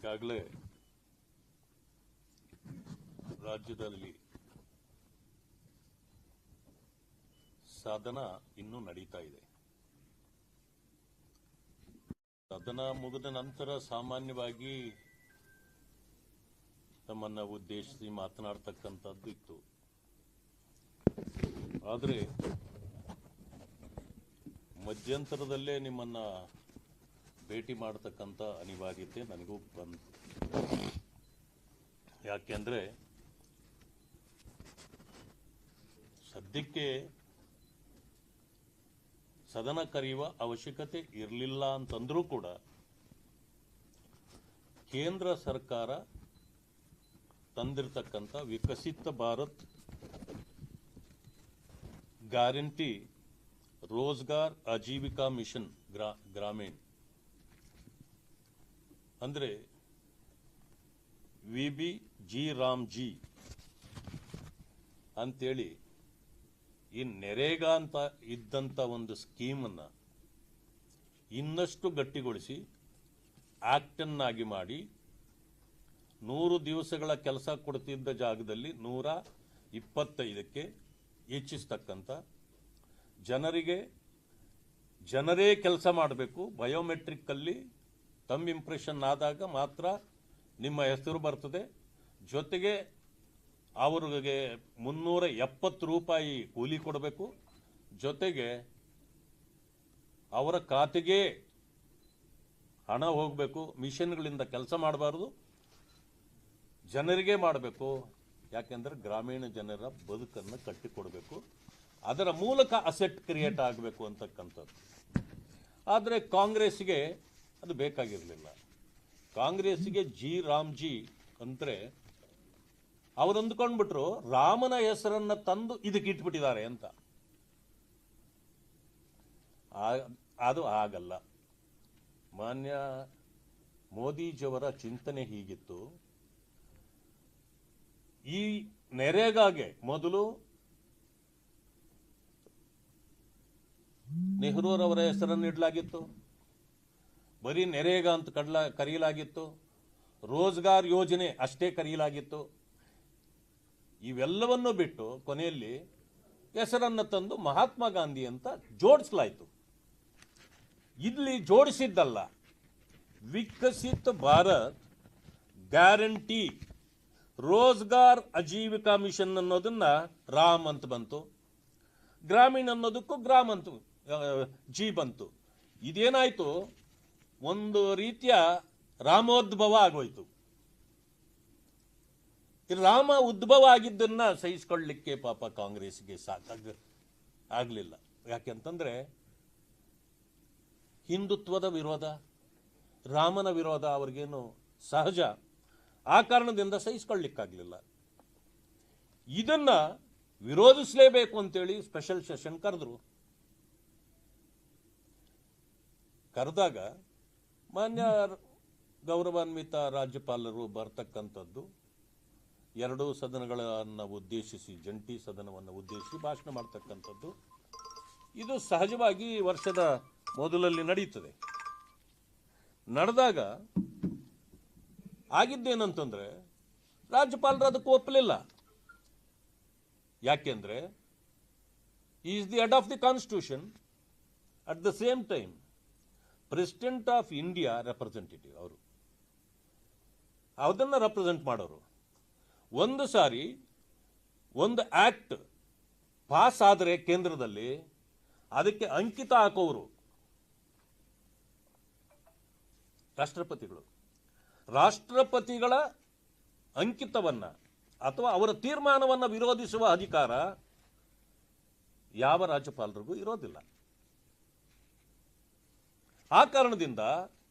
ಈಗಾಗಲೇ ರಾಜ್ಯದಲ್ಲಿ ಸದನ ಇನ್ನೂ ನಡೀತಾ ಇದೆ. ಸದನ ಮುಗಿದ ನಂತರ ಸಾಮಾನ್ಯವಾಗಿ ತಮ್ಮನ್ನ ಉದ್ದೇಶಿಸಿ ಮಾತನಾಡ್ತಕ್ಕಂಥದ್ದು ಇತ್ತು. ಆದರೆ ಮಧ್ಯಂತರದಲ್ಲೇ ನಿಮ್ಮನ್ನ ಭೇಟಿ ಮಾಡತಕ್ಕಂಥ ಅನಿವಾರ್ಯತೆ ನನಗೂ ಬಂತು ಯಾಕೆಂದರೆ ಸದ್ಯಕ್ಕೆ ಸದನ ಕರೆಯುವ ಅವಶ್ಯಕತೆ ಇರಲಿಲ್ಲ ಅಂತಂದ್ರೂ ಕೂಡ ಕೇಂದ್ರ ಸರ್ಕಾರ ತಂದಿರತಕ್ಕಂಥ ವಿಕಸಿತ ಭಾರತ್ ಗ್ಯಾರಂಟಿ ರೋಜ್ಗಾರ್ ಆಜೀವಿಕಾ ಮಿಷನ್ ಗ್ರಾ, ಗ್ರಾಮೀಣ್ ಅಂದ್ರೆ V B G Ram G ಅಂತೇಳಿ ಈ ನೆರೇಗಾ ಅಂತ ಇದ್ದಂಥ ಒಂದು ಸ್ಕೀಮನ್ನು ಇನ್ನಷ್ಟು ಗಟ್ಟಿಗೊಳಿಸಿ ಆ್ಯಕ್ಟನ್ನಾಗಿ ಮಾಡಿ ನೂರು ದಿವಸಗಳ ಕೆಲಸ ಕೊಡ್ತಿದ್ದ ಜಾಗದಲ್ಲಿ ನೂರ ಇಪ್ಪತ್ತೈದಕ್ಕೆ ಹೆಚ್ಚಿಸ್ತಕ್ಕಂಥ ಜನರಿಗೆ ಜನರೇ ಕೆಲಸ ಮಾಡಬೇಕು. ಬಯೋಮೆಟ್ರಿಕ್ಕಲ್ಲಿ ತಮ್ಮ ಇಂಪ್ರೆಷನ್ ಆದಾಗ ಮಾತ್ರ ನಿಮ್ಮ ಹೆಸರು ಬರ್ತದೆ. ಜೊತೆಗೆ ಅವರಿಗೆ ಮುನ್ನೂರ ಎಪ್ಪತ್ತು ರೂಪಾಯಿ ಕೂಲಿ ಕೊಡಬೇಕು. ಜೊತೆಗೆ ಅವರ ಖಾತೆಗೆ ಹಣ ಹೋಗಬೇಕು. ಮಿಷನ್ಗಳಿಂದ ಕೆಲಸ ಮಾಡಬಾರ್ದು. ಜನರಿಗೆ ಮಾಡಬೇಕು. ಯಾಕೆಂದ್ರೆ ಗ್ರಾಮೀಣ ಜನರ ಬದುಕನ್ನು ಕಟ್ಟಿಕೊಡಬೇಕು. ಅದರ ಮೂಲಕ ಅಸೆಟ್ ಕ್ರಿಯೇಟ್ ಆಗಬೇಕು ಅಂತಕ್ಕಂಥದ್ದು. ಆದರೆ ಕಾಂಗ್ರೆಸ್ಗೆ ಅದು ಬೇಕಾಗಿರಲಿಲ್ಲ. ಕಾಂಗ್ರೆಸ್ಗೆ ಜಿ ರಾಮ್ಜಿ ಅಂದರೆ ಅವ್ರು ಅಂದ್ಕೊಂಡ್ಬಿಟ್ರು ರಾಮನ ಹೆಸರನ್ನ ತಂದು ಇದಕ್ಕೆ ಇಟ್ಬಿಟ್ಟಿದ್ದಾರೆ ಅಂತ. ಅದು ಆಗಲ್ಲ. ಮಾನ್ಯ ಮೋದಿಜಿಯವರ ಚಿಂತನೆ ಹೀಗಿತ್ತು. ಈ ನೆರೆಗಾಗೆ ಮೊದಲು ನೆಹರೂರವರ ಹೆಸರನ್ನು ಇಡಲಾಗಿತ್ತು. ಬರೀ ನೆರೇಗಾ ಅಂತ ಕಡ್ಲ ಕರೆಯಲಾಗಿತ್ತು ರೋಜ್ಗಾರ್ ಯೋಜನೆ ಅಷ್ಟೇ ಕರೆಯಲಾಗಿತ್ತು ಇವೆಲ್ಲವನ್ನು ಬಿಟ್ಟು ಕೊನೆಯಲ್ಲಿ ಹೆಸರನ್ನು ತಂದು ಮಹಾತ್ಮ ಗಾಂಧಿ ಅಂತ ಜೋಡಿಸಲಾಯಿತು. ಇಲ್ಲಿ ಜೋಡಿಸಿದ್ದಲ್ಲ, ವಿಕಸಿತ ಭಾರತ್ ಗ್ಯಾರಂಟಿ ರೋಜ್ಗಾರ್ ಅಜೀವಿಕಾ ಮಿಷನ್ ಅನ್ನೋದನ್ನ ರಾಮ್ ಅಂತ ಬಂತು. ಗ್ರಾಮೀಣ ಅನ್ನೋದಕ್ಕೂ ಗ್ರಾಮ್ ಅಂತ ಜಿ ಬಂತು. ಇದೇನಾಯ್ತು? ಒಂದು ರೀತಿಯ ರಾಮೋದ್ಭವ ಆಗೋಯ್ತು. ರಾಮ ಉದ್ಭವ ಆಗಿದ್ದನ್ನ ಸಹಿಸ್ಕೊಳ್ಳಿಕ್ಕೆ ಪಾಪ ಕಾಂಗ್ರೆಸ್ಗೆ ಸಾಕಾಗ ಆಗಲಿಲ್ಲ. ಯಾಕೆಂತಂದ್ರೆ ಹಿಂದುತ್ವದ ವಿರೋಧ, ರಾಮನ ವಿರೋಧ ಅವ್ರಿಗೇನು ಸಹಜ. ಆ ಕಾರಣದಿಂದ ಸಹಿಸ್ಕೊಳ್ಳಿಕ್ಕಾಗಲಿಲ್ಲ. ಇದನ್ನ ವಿರೋಧಿಸಲೇಬೇಕು ಅಂತೇಳಿ ಸ್ಪೆಷಲ್ ಸೆಷನ್ ಕರೆದ್ರು. ಕರೆದಾಗ ಮಾನ್ಯ ಗೌರವಾನ್ವಿತ ರಾಜ್ಯಪಾಲರು ಬರ್ತಕ್ಕಂಥದ್ದು, ಎರಡೂ ಸದನಗಳನ್ನು ಉದ್ದೇಶಿಸಿ, ಜಂಟಿ ಸದನವನ್ನು ಉದ್ದೇಶಿಸಿ ಭಾಷಣ ಮಾಡ್ತಕ್ಕಂಥದ್ದು. ಇದು ಸಹಜವಾಗಿ ವರ್ಷದ ಮೊದಲಲ್ಲಿ ನಡೆಯುತ್ತದೆ ನಡೆದಾಗ ಆಗಿದ್ದೇನಂತಂದರೆ, ರಾಜ್ಯಪಾಲರು ಅದಕ್ಕೆ ಒಪ್ಪಲಿಲ್ಲ. ಯಾಕೆಂದ್ರೆ is the head of the constitution at the same time president of India representative ಅವರು. ಅದನ್ನು ರೆಪ್ರೆಸೆಂಟ್ ಮಾಡೋರು. ಒಂದು ಸಾರಿ ಒಂದು ಆ್ಯಕ್ಟ್ ಪಾಸ್ ಆದರೆ ಕೇಂದ್ರದಲ್ಲಿ ಅದಕ್ಕೆ ಅಂಕಿತ ಹಾಕೋರು ರಾಷ್ಟ್ರಪತಿಗಳು. ರಾಷ್ಟ್ರಪತಿಗಳ ಅಂಕಿತವನ್ನ ಅಥವಾ ಅವರ ತೀರ್ಮಾನವನ್ನು ವಿರೋಧಿಸುವ ಅಧಿಕಾರ ಯಾವ ರಾಜ್ಯಪಾಲರಿಗೂ ಇರೋದಿಲ್ಲ. ಆ ಕಾರಣದಿಂದ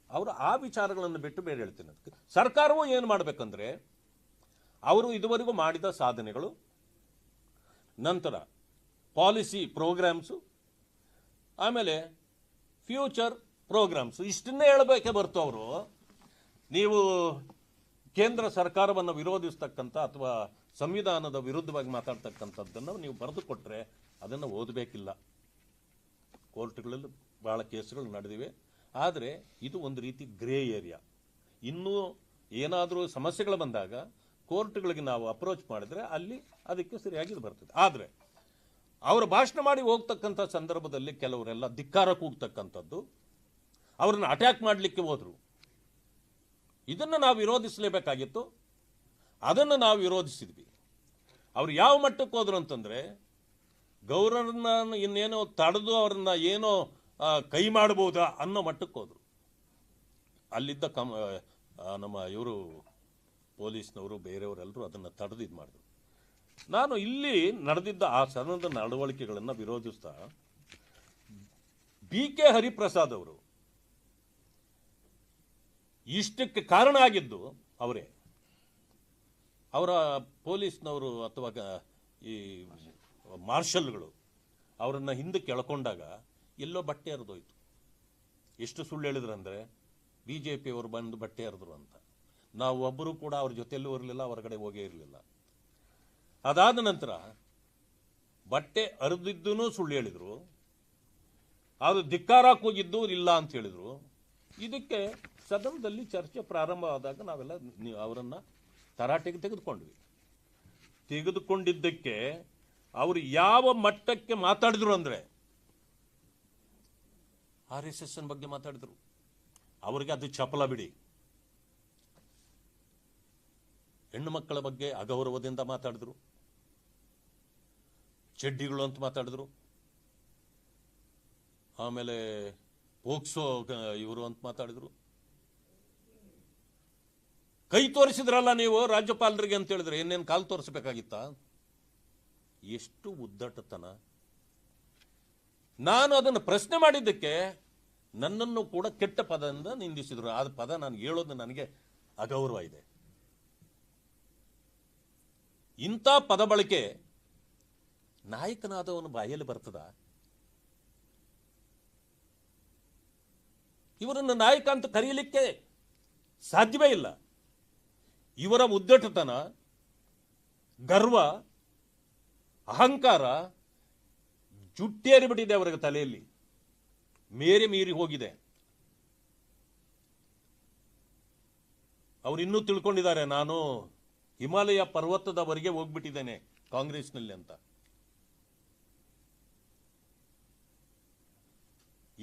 ಅವರು ಆ ವಿಚಾರಗಳನ್ನು ಬಿಟ್ಟು ಬೇರೆ ಹೇಳ್ತೀನಿ ಅದಕ್ಕೆ. ಸರ್ಕಾರವು ಏನು ಮಾಡಬೇಕಂದ್ರೆ, ಅವರು ಇದುವರೆಗೂ ಮಾಡಿದ ಸಾಧನೆಗಳು, ನಂತರ ಪಾಲಿಸಿ ಪ್ರೋಗ್ರಾಮ್ಸು, ಆಮೇಲೆ ಫ್ಯೂಚರ್ ಪ್ರೋಗ್ರಾಮ್ಸು, ಇಷ್ಟನ್ನೇ ಹೇಳಬೇಕೆ ಬರ್ತು ಅವರು. ನೀವು ಕೇಂದ್ರ ಸರ್ಕಾರವನ್ನು ವಿರೋಧಿಸ್ತಕ್ಕಂಥ ಅಥವಾ ಸಂವಿಧಾನದ ವಿರುದ್ಧವಾಗಿ ಮಾತಾಡ್ತಕ್ಕಂಥದ್ದನ್ನು ನೀವು ಬರೆದು ಕೊಟ್ಟರೆ ಅದನ್ನು ಓದಬೇಕಿಲ್ಲ. ಕೋರ್ಟ್ಗಳಲ್ಲಿ ಭಾಳ ಕೇಸುಗಳು ನಡೆದಿವೆ. ಆದರೆ ಇದು ಒಂದು ರೀತಿ ಗ್ರೇ ಏರಿಯಾ. ಇನ್ನೂ ಏನಾದರೂ ಸಮಸ್ಯೆಗಳು ಬಂದಾಗ ಕೋರ್ಟ್ಗಳಿಗೆ ನಾವು ಅಪ್ರೋಚ್ ಮಾಡಿದರೆ ಅಲ್ಲಿ ಅದಕ್ಕೆ ಸರಿಯಾಗಿ ಇದು ಬರ್ತದೆ. ಆದರೆ ಅವರು ಭಾಷಣ ಮಾಡಿ ಹೋಗ್ತಕ್ಕಂಥ ಸಂದರ್ಭದಲ್ಲಿ ಕೆಲವರೆಲ್ಲ ಧಿಕ್ಕಾರ ಕೂಗ್ತಕ್ಕಂಥದ್ದು, ಅವ್ರನ್ನ ಅಟ್ಯಾಕ್ ಮಾಡಲಿಕ್ಕೆ ಹೋದರು. ಇದನ್ನು ನಾವು ವಿರೋಧಿಸಲೇಬೇಕಾಗಿತ್ತು. ಅದನ್ನು ನಾವು ವಿರೋಧಿಸಿದ್ವಿ. ಅವ್ರು ಯಾವ ಮಟ್ಟಕ್ಕೆ ಹೋದ್ರು ಅಂತಂದರೆ ಗೌರವರನ್ನ ಇನ್ನೇನೋ ತಡೆದು ಅವ್ರನ್ನ ಏನೋ ಕೈ ಮಾಡಬಹುದಾ ಅನ್ನೋ ಮಟ್ಟಕ್ಕೆ ಹೋದರು. ಅಲ್ಲಿದ್ದ ಕಮ್ ನಮ್ಮ ಇವರು ಪೊಲೀಸ್ನವರು, ಬೇರೆಯವರೆಲ್ಲರೂ ಅದನ್ನು ತಡೆದು ಇದು ಮಾಡಿದ್ರು. ನಾನು ಇಲ್ಲಿ ನಡೆದಿದ್ದ ಆ ಸದನದ ನಡವಳಿಕೆಗಳನ್ನು ವಿರೋಧಿಸ್ತಾ, ಬಿ ಕೆ ಹರಿಪ್ರಸಾದ್ ಅವರು ಇಷ್ಟಕ್ಕೆ ಕಾರಣ ಆಗಿದ್ದು ಅವರೇ. ಅವರ ಪೊಲೀಸ್ನವರು ಅಥವಾ ಈ ಮಾರ್ಷಲ್ಗಳು ಅವರನ್ನು ಹಿಂದಕ್ಕೆ ಎಳ್ಕೊಂಡಾಗ ಎಲ್ಲೋ ಬಟ್ಟೆ ಹರಿದೋಯ್ತು. ಎಷ್ಟು ಸುಳ್ಳು ಹೇಳಿದ್ರಂದ್ರೆ ಬಿ ಜೆ ಪಿಯವರು ಬಂದು ಬಟ್ಟೆ ಹರಿದ್ರು ಅಂತ. ನಾವು ಒಬ್ಬರು ಕೂಡ ಅವ್ರ ಜೊತೆಯಲ್ಲೂ ಇರಲಿಲ್ಲ, ಹೊರಗಡೆ ಹೋಗೇ ಇರಲಿಲ್ಲ. ಅದಾದ ನಂತರ ಬಟ್ಟೆ ಹರಿದಿದ್ದೂ ಸುಳ್ಳು ಹೇಳಿದರು ಅದು ಧಿಕ್ಕಾರ ಹೋಗಿದ್ದು ಇಲ್ಲ ಅಂತ ಹೇಳಿದರು. ಇದಕ್ಕೆ ಸದನದಲ್ಲಿ ಚರ್ಚೆ ಪ್ರಾರಂಭವಾದಾಗ ನಾವೆಲ್ಲ ಅವರನ್ನ ತರಾಟೆಗೆ ತೆಗೆದುಕೊಂಡ್ವಿ. ತೆಗೆದುಕೊಂಡಿದ್ದಕ್ಕೆ ಅವರು ಯಾವ ಮಟ್ಟಕ್ಕೆ ಮಾತಾಡಿದ್ರು ಅಂದ್ರೆ ಆರ್ ಎಸ್ ಎಸ್ ಬಗ್ಗೆ ಮಾತಾಡಿದ್ರು. ಅವರಿಗೆ ಅದು ಚಪಲ ಬಿಡಿ. ಹೆಣ್ಣು ಮಕ್ಕಳ ಬಗ್ಗೆ ಅಗೌರವದಿಂದ ಮಾತಾಡಿದ್ರು. ಚಡ್ಡಿಗಳು ಅಂತ ಮಾತಾಡಿದ್ರು. ಆಮೇಲೆ ಪೋಕ್ಸೋ ಇವರು ಅಂತ ಮಾತಾಡಿದ್ರು. ಕೈ ತೋರಿಸಿದ್ರಲ್ಲ ನೀವು ರಾಜ್ಯಪಾಲರಿಗೆ ಅಂತ ಹೇಳಿದ್ರೆ ಇನ್ನೇನು ಕಾಲು ತೋರಿಸಬೇಕಾಗಿತ್ತ? ಎಷ್ಟು ಉದ್ದಟತನ. ನಾನು ಅದನ್ನು ಪ್ರಶ್ನೆ ಮಾಡಿದ್ದಕ್ಕೆ ನನ್ನನ್ನು ಕೂಡ ಕೆಟ್ಟ ಪದದಿಂದ ನಿಂದಿಸಿದರು. ಆ ಪದ ನಾನು ಹೇಳೋದು ನನಗೆ ಅಗೌರವ ಇದೆ. ಇಂಥ ಪದ ಬಳಕೆ ನಾಯಕನಾದವನು ಬಾಯಲ್ಲಿ ಬರ್ತದ? ಇವರನ್ನು ನಾಯಕ ಅಂತ ಕರೆಯಲಿಕ್ಕೆ ಸಾಧ್ಯವೇ ಇಲ್ಲ. ಇವರ ಉದ್ದಟತನ ಗರ್ವ, ಅಹಂಕಾರ ಜುಟ್ಟೇರಿಬಿಟ್ಟಿದೆ ಅವರಿಗೆ ತಲೆಯಲ್ಲಿ. ಮೇರೆ ಮೀರಿ ಹೋಗಿದೆ. ಅವರು ಇನ್ನೂ ತಿಳ್ಕೊಂಡಿದ್ದಾರೆ, ನಾನು ಹಿಮಾಲಯ ಪರ್ವತದವರೆಗೆ ಹೋಗ್ಬಿಟ್ಟಿದ್ದೇನೆ ಕಾಂಗ್ರೆಸ್ನಲ್ಲಿ ಅಂತ.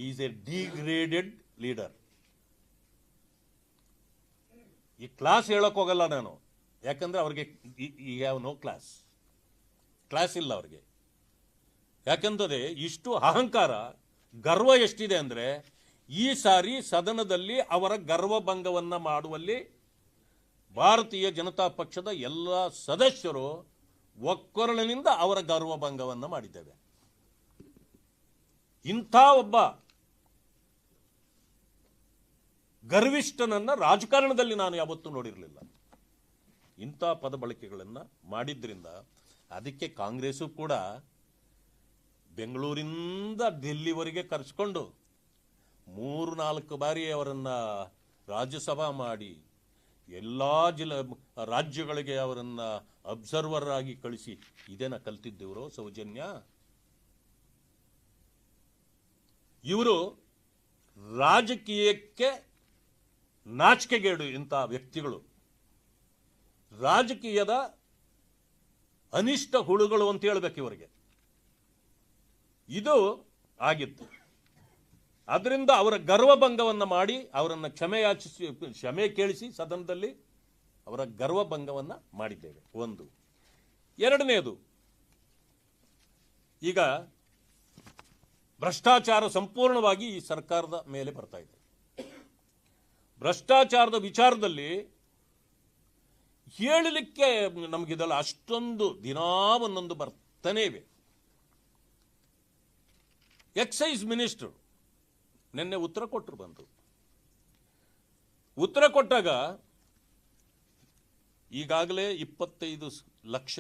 ಈಸ್ ಎ ಡಿಗ್ರೇಡೆಡ್ ಲೀಡರ್ ಈ ಕ್ಲಾಸ್ ಹೇಳಕ್ ಹೋಗಲ್ಲ ನಾನು. ಯಾಕಂದ್ರೆ ಅವ್ರಿಗೆ ಈ ಹ್ಯಾವ್ ನೋ ಕ್ಲಾಸ್ ಕ್ಲಾಸ್ ಇಲ್ಲ ಅವ್ರಿಗೆ. ಯಾಕಂದರೆ ಇಷ್ಟು ಅಹಂಕಾರ, ಗರ್ವ ಎಷ್ಟಿದೆ ಅಂದ್ರೆ ಈ ಸಾರಿ ಸದನದಲ್ಲಿ ಅವರ ಗರ್ವಭಂಗವನ್ನ ಮಾಡುವಲ್ಲಿ ಭಾರತೀಯ ಜನತಾ ಪಕ್ಷದ ಎಲ್ಲ ಸದಸ್ಯರು ಒಕ್ಕೊರಳಿನಿಂದ ಅವರ ಗರ್ವಭಂಗವನ್ನ ಮಾಡಿದ್ದೇವೆ. ಇಂಥ ಒಬ್ಬ ಗರ್ವಿಷ್ಠನನ್ನ ರಾಜಕಾರಣದಲ್ಲಿ ನಾನು ಯಾವತ್ತೂ ನೋಡಿರಲಿಲ್ಲ. ಇಂಥ ಪದ ಬಳಕೆಗಳನ್ನು ಮಾಡಿದ್ರಿಂದ ಅದಕ್ಕೆ ಕಾಂಗ್ರೆಸ್ಸು ಕೂಡ ಬೆಂಗಳೂರಿಂದ ಡೆಲ್ಲಿವರೆಗೆ ಕರೆಸ್ಕೊಂಡು ಮೂರು, ನಾಲ್ಕು ಬಾರಿ ಅವರನ್ನು ರಾಜ್ಯಸಭಾ ಮಾಡಿ ಎಲ್ಲ ಜಿಲ್ಲಾ, ರಾಜ್ಯಗಳಿಗೆ ಅವರನ್ನು ಅಬ್ಸರ್ವರ್ ಆಗಿ ಕಳಿಸಿ. ಇದೇನ ಕಲ್ತಿದ್ದವರು, ಸೌಜನ್ಯ. ಇವರು ರಾಜಕೀಯಕ್ಕೆ ನಾಚಿಕೆಗೇಡು ಇಂಥ ವ್ಯಕ್ತಿಗಳು. ರಾಜಕೀಯದ ಅನಿಷ್ಟ ಹುಳುಗಳು ಅಂತ ಹೇಳ್ಬೇಕು ಇವರಿಗೆ. ಇದು ಆಗಿತ್ತು. ಅದರಿಂದ ಅವರ ಗರ್ವಭಂಗವನ್ನು ಮಾಡಿ, ಅವರನ್ನು ಕ್ಷಮೆಯಾಚಿಸಿ, ಕ್ಷಮೆ ಕೇಳಿಸಿ ಸದನದಲ್ಲಿ ಅವರ ಗರ್ವಭಂಗವನ್ನ ಮಾಡಿದ್ದೇವೆ. ಒಂದು. ಎರಡನೆಯದು ಈಗ ಭ್ರಷ್ಟಾಚಾರ ಸಂಪೂರ್ಣವಾಗಿ ಈ ಸರ್ಕಾರದ ಮೇಲೆ ಬರ್ತಾ ಇದೆ. ಭ್ರಷ್ಟಾಚಾರದ ವಿಚಾರದಲ್ಲಿ ಹೇಳಲಿಕ್ಕೆ ನಮಗಿದೆಲ್ಲ ಅಷ್ಟೊಂದು ದಿನ ಒಂದೊಂದು ಬರ್ತಾನೇ ಇವೆ. ಎಕ್ಸೈಸ್ ಮಿನಿಸ್ಟರ್ ನಿನ್ನೆ ಉತ್ತರ ಕೊಟ್ಟರು ಬಂದರು. ಉತ್ತರ ಕೊಟ್ಟಾಗ ಈಗಾಗಲೇ ಇಪ್ಪತ್ತೈದು ಲಕ್ಷ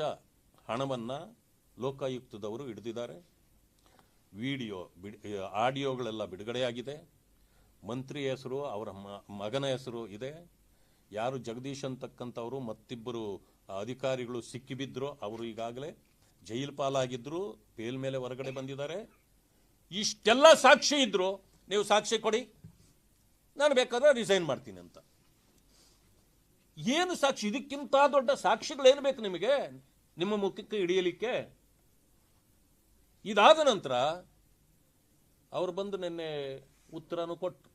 ಹಣವನ್ನು ಲೋಕಾಯುಕ್ತದವರು ಹಿಡಿದಿದ್ದಾರೆ. ವಿಡಿಯೋ ಬಿಡ್, ಆಡಿಯೋಗಳೆಲ್ಲ ಬಿಡುಗಡೆಯಾಗಿದೆ. ಮಂತ್ರಿ ಹೆಸರು, ಅವರ ಮಗನ ಹೆಸರು ಇದೆ. ಯಾರು ಜಗದೀಶ್ ಅಂತಕ್ಕಂಥವರು, ಮತ್ತಿಬ್ಬರು ಅಧಿಕಾರಿಗಳು ಸಿಕ್ಕಿಬಿದ್ರೋ, ಅವರು ಈಗಾಗಲೇ ಜೈಲು ಪಾಲಾಗಿದ್ದರು ಬೇಲ್ ಮೇಲೆ ಹೊರಗಡೆ ಬಂದಿದ್ದಾರೆ. ಇಷ್ಟೆಲ್ಲ ಸಾಕ್ಷಿ ಇದ್ರು ನೀವು ಸಾಕ್ಷಿ ಕೊಡಿ. ನಾನು ಬೇಕಾದ್ರೆ ರಿಸೈನ್ ಮಾಡ್ತೀನಿ ಅಂತ. ಏನು ಸಾಕ್ಷಿ? ಇದಕ್ಕಿಂತ ದೊಡ್ಡ ಸಾಕ್ಷಿಗಳೇನು ಬೇಕು ನಿಮಗೆ? ನಿಮ್ಮ ಮುಖಕ್ಕೆ ಹಿಡಿಯಲಿಕ್ಕೆ? ಇದಾದ ನಂತರ ಅವರು ಬಂದು ನಿನ್ನೆ ಉತ್ತರನು ಕೊಟ್ಟು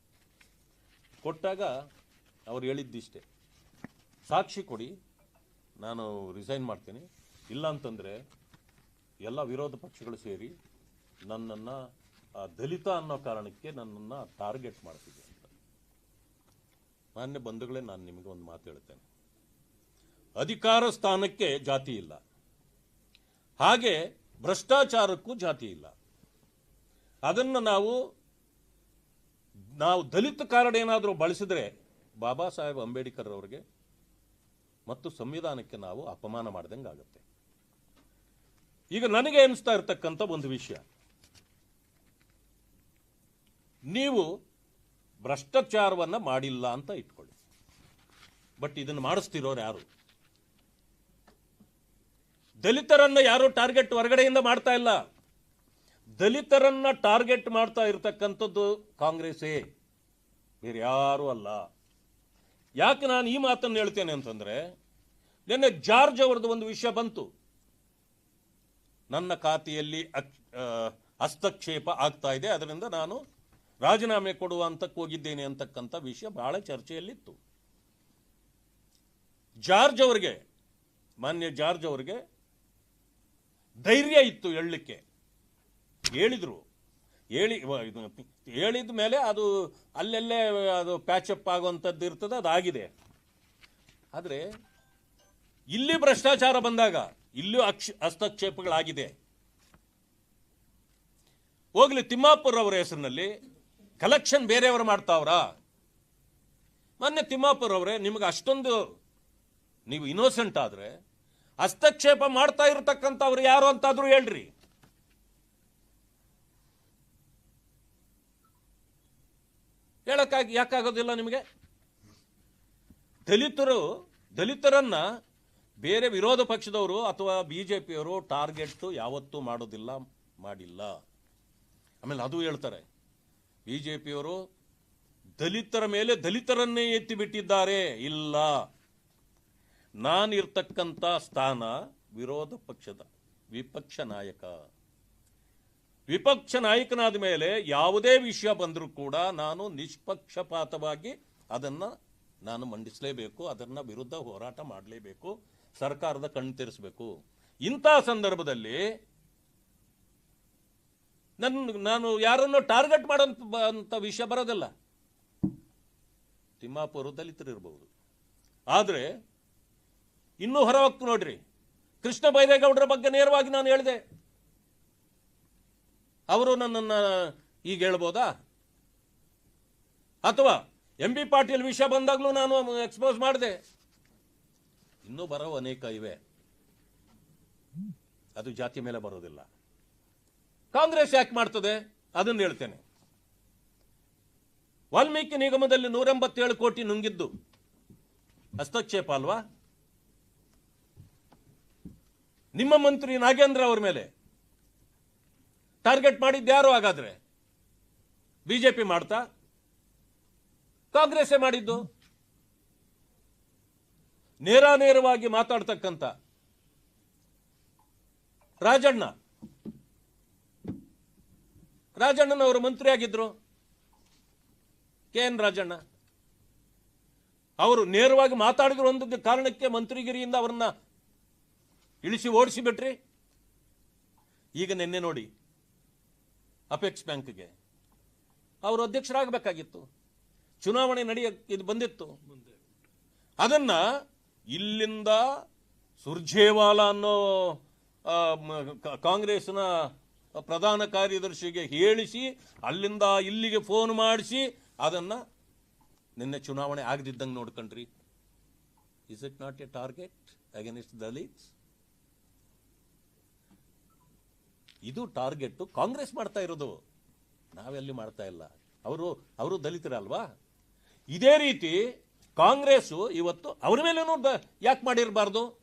ಕೊಟ್ಟಾಗ ಅವ್ರು ಹೇಳಿದ್ದಿಷ್ಟೇ. ಸಾಕ್ಷಿ ಕೊಡಿ, ನಾನು ರಿಸೈನ್ ಮಾಡ್ತೀನಿ. ಇಲ್ಲ ಅಂತಂದರೆ ಎಲ್ಲ ವಿರೋಧ ಪಕ್ಷಗಳು ಸೇರಿ ನನ್ನನ್ನು ದಲಿತ ಅನ್ನೋ ಕಾರಣಕ್ಕೆ ನನ್ನನ್ನು ಟಾರ್ಗೆಟ್ ಮಾಡ್ತಿದ್ದೆ ಅಂತ. ಮಾನ್ಯ ಬಂಧುಗಳೇ, ನಾನು ನಿಮಗೆ ಒಂದು ಮಾತು ಹೇಳ್ತೇನೆ. ಅಧಿಕಾರ ಸ್ಥಾನಕ್ಕೆ ಜಾತಿ ಇಲ್ಲ. ಹಾಗೆ ಭ್ರಷ್ಟಾಚಾರಕ್ಕೂ ಜಾತಿ ಇಲ್ಲ. ಅದನ್ನು ನಾವು ನಾವು ದಲಿತ ಕಾರ್ಡ್ ಏನಾದರೂ ಬಳಸಿದ್ರೆ ಬಾಬಾ ಸಾಹೇಬ್ ಅಂಬೇಡ್ಕರ್ ಅವರಿಗೆ ಮತ್ತು ಸಂವಿಧಾನಕ್ಕೆ ನಾವು ಅಪಮಾನ ಮಾಡ್ದಂಗೆ ಆಗುತ್ತೆ ಈಗ ನನಗೆ ಅನಿಸ್ತಾ ಇರತಕ್ಕಂಥ ಒಂದು ವಿಷಯ. ನೀವು ಭ್ರಷ್ಟಾಚಾರವನ್ನು ಮಾಡಿಲ್ಲ ಅಂತ ಇಟ್ಕೊಳ್ಳಿ. ಬಟ್ ಇದನ್ನು ಮಾಡಿಸ್ತಿರೋರು ಯಾರು? ದಲಿತರನ್ನು ಯಾರು ಟಾರ್ಗೆಟ್ ಹೊರಗಡೆಯಿಂದ ಮಾಡ್ತಾ ಇಲ್ಲ? ದಲಿತರನ್ನ ಟಾರ್ಗೆಟ್ ಮಾಡ್ತಾ ಇರತಕ್ಕಂಥದ್ದು ಕಾಂಗ್ರೆಸ್ಸೇ? ಬೇರೆ ಯಾರೂ ಅಲ್ಲ. ಯಾಕೆ ನಾನು ಈ ಮಾತನ್ನು ಹೇಳ್ತೇನೆ ಅಂತಂದರೆ, ನಿನ್ನೆ ಜಾರ್ಜ್ ಅವರದ್ದು ಒಂದು ವಿಷಯ ಬಂತು. ನನ್ನ ಖಾತೆಯಲ್ಲಿ ಹಸ್ತಕ್ಷೇಪ ಆಗ್ತಾ ಇದೆ. ಅದರಿಂದ ನಾನು ರಾಜೀನಾಮೆ ಕೊಡುವ ಹಂತಕ್ಕೆ ಹೋಗಿದ್ದೇನೆ ಅಂತಕ್ಕಂಥ ವಿಷಯ ಬಹಳ ಚರ್ಚೆಯಲ್ಲಿತ್ತು. ಜಾರ್ಜ್ ಅವರಿಗೆ, ಮಾನ್ಯ ಜಾರ್ಜ್ ಅವರಿಗೆ ಧೈರ್ಯ ಇತ್ತು ಹೇಳಲಿಕ್ಕೆ. ಹೇಳಿದರು. ಹೇಳಿ ಹೇಳಿದ ಮೇಲೆ ಅದು ಅಲ್ಲೆಲ್ಲೇ ಅದು ಪ್ಯಾಚಪ್ ಆಗುವಂಥದ್ದು ಇರ್ತದೆ, ಅದಾಗಿದೆ. ಆದರೆ ಇಲ್ಲಿ ಭ್ರಷ್ಟಾಚಾರ ಬಂದಾಗ ಇಲ್ಲೂ ಅಕ್ಷ, ಹಸ್ತಕ್ಷೇಪಗಳಾಗಿದೆ. ಹೋಗ್ಲಿ ತಿಮ್ಮಾಪುರ್ ಅವರ ಹೆಸರಿನಲ್ಲಿ ಕಲೆಕ್ಷನ್ ಬೇರೆಯವರು ಮಾಡ್ತಾವ್ರಾ? ಮೊನ್ನೆ ತಿಮ್ಮಾಪುರ್ ಅವರೇ, ನಿಮಗೆ ಅಷ್ಟೊಂದು ನೀವು ಇನ್ನೋಸೆಂಟ್ ಆದರೆ ಹಸ್ತಕ್ಷೇಪ ಮಾಡ್ತಾ ಇರತಕ್ಕಂಥವ್ರು ಯಾರು ಅಂತಾದ್ರೂ ಹೇಳ್ರಿ. ಹೇಳಕ್ಕಾಗಿ ಯಾಕಾಗೋದಿಲ್ಲ ನಿಮಗೆ? ದಲಿತರು, ದಲಿತರನ್ನ ಬೇರೆ ವಿರೋಧ ಪಕ್ಷದವರು ಅಥವಾ ಬಿ ಜೆ ಪಿಯವರು ಟಾರ್ಗೆಟ್ ಯಾವತ್ತೂ ಮಾಡೋದಿಲ್ಲ, ಮಾಡಿಲ್ಲ. ಆಮೇಲೆ ಅದು ಹೇಳ್ತಾರೆ. ಬಿಜೆಪಿಯವರು ದಲಿತರ ಮೇಲೆ ದಲಿತರನ್ನೇ ಎತ್ತಿಬಿಟ್ಟಿದ್ದಾರೆ. ಇಲ್ಲ. ನಾನಿರ್ತಕ್ಕಂಥ ಸ್ಥಾನ ವಿರೋಧ ಪಕ್ಷದ, ವಿಪಕ್ಷ ನಾಯಕ. ವಿಪಕ್ಷ ನಾಯಕನಾದ ಮೇಲೆ ಯಾವುದೇ ವಿಷಯ ಬಂದರೂ ಕೂಡ ನಾನು ನಿಷ್ಪಕ್ಷಪಾತವಾಗಿ ಅದನ್ನು ನಾನು ಮಂಡಿಸಲೇಬೇಕು, ಅದನ್ನ ವಿರುದ್ಧ ಹೋರಾಟ ಮಾಡಲೇಬೇಕು, ಸರ್ಕಾರದ ಕಣ್ಣು ತೆರೆಸಬೇಕು. ಇಂಥ ಸಂದರ್ಭದಲ್ಲಿ ನನ್ನ ನಾನು ಯಾರನ್ನು ಟಾರ್ಗೆಟ್ ಮಾಡೋಂಥ ಅಂತ ವಿಷಯ ಬರೋದಿಲ್ಲ. ತಿಮ್ಮಾಪುರ ದಲಿತರು ಇರಬಹುದು ಆದರೆ, ಇನ್ನೂ ಹೊರ ಹೋಗ್ತು ನೋಡ್ರಿ. ಕೃಷ್ಣ ಬೈರೇಗೌಡರ ಬಗ್ಗೆ ನೇರವಾಗಿ ನಾನು ಹೇಳಿದೆ. ಅವರು ನನ್ನನ್ನು ಈಗ ಹೇಳ್ಬೋದಾ? ಅಥವಾ ಎಂ ಬಿ ಪಾಟೀಲ್ ವಿಷಯ ಬಂದಾಗಲೂ ನಾನು ಎಕ್ಸ್ಪೋಸ್ ಮಾಡಿದೆ. ಇನ್ನೂ ಬರೋ ಅನೇಕ ಇವೆ. ಅದು ಜಾತಿ ಮೇಲೆ ಬರೋದಿಲ್ಲ. ಕಾಂಗ್ರೆಸ್ ಯಾಕೆ ಮಾಡ್ತದೆ? ಅದನ್ನು ಹೇಳ್ತೇನೆ. ವಾಲ್ಮೀಕಿ ನಿಗಮದಲ್ಲಿ ನೂರೆಂಬತ್ತೇಳು ಕೋಟಿ ನುಂಗಿದ್ದು. ಹಸ್ತಕ್ಷೇಪ ಅಲ್ವಾ? ನಿಮ್ಮ ಮಂತ್ರಿ ನಾಗೇಂದ್ರ ಅವರ ಮೇಲೆ ಟಾರ್ಗೆಟ್ ಮಾಡಿದ್ಯಾರು ಹಾಗಾದ್ರೆ? ಬಿಜೆಪಿ ಮಾಡ್ತಾ? ಕಾಂಗ್ರೆಸ್ಸೇ ಮಾಡಿದ್ದು? ನೇರ ನೇರವಾಗಿ ಮಾತಾಡ್ತಕ್ಕಂಥ ರಾಜಣ್ಣ. ರಾಜಣ್ಣನವರು ಮಂತ್ರಿ ಆಗಿದ್ರು ಕೆ ಎನ್ ರಾಜಣ್ಣ. ಅವರು ನೇರವಾಗಿ ಮಾತಾಡಿದ್ರು ಒಂದು ಕಾರಣಕ್ಕೆ ಮಂತ್ರಿಗಿರಿಯಿಂದ ಅವರನ್ನ ಇಳಿಸಿ ಓಡಿಸಿಬಿಟ್ರಿ. ಈಗ ನಿನ್ನೆ ನೋಡಿ, ಅಪೆಕ್ಸ್ ಬ್ಯಾಂಕ್ಗೆ ಅವರು ಅಧ್ಯಕ್ಷರಾಗಬೇಕಾಗಿತ್ತು. ಚುನಾವಣೆ ನಡೆಯ, ಇದು ಬಂದಿತ್ತು. ಅದನ್ನ ಇಲ್ಲಿಂದ ಸುರ್ಜೇವಾಲಾ ಅನ್ನೋ ಕಾಂಗ್ರೆಸ್ನ ಪ್ರಧಾನ ಕಾರ್ಯದರ್ಶಿಗೆ ಹೇಳಿಸಿ, ಅಲ್ಲಿಂದ ಇಲ್ಲಿಗೆ ಫೋನ್ ಮಾಡಿಸಿ, ಅದನ್ನು ನಿನ್ನೆ ಚುನಾವಣೆ ಆಗದಿದ್ದಂಗೆ ನೋಡ್ಕೊಂಡ್ರಿ. Is it not a target against Dalit ಇದು ಟಾರ್ಗೆಟ್ ಕಾಂಗ್ರೆಸ್ ಮಾಡ್ತಾ ಇರೋದು. ನಾವೆಲ್ಲಿ ಮಾಡ್ತಾ ಇಲ್ಲ. ಅವರು ಅವರು ದಲಿತರಲ್ವಾ? ಇದೇ ರೀತಿ ಕಾಂಗ್ರೆಸ್ಸು ಇವತ್ತು ಅವ್ರ ಮೇಲೇನೂ ಯಾಕೆ ಮಾಡಿರಬಾರ್ದು?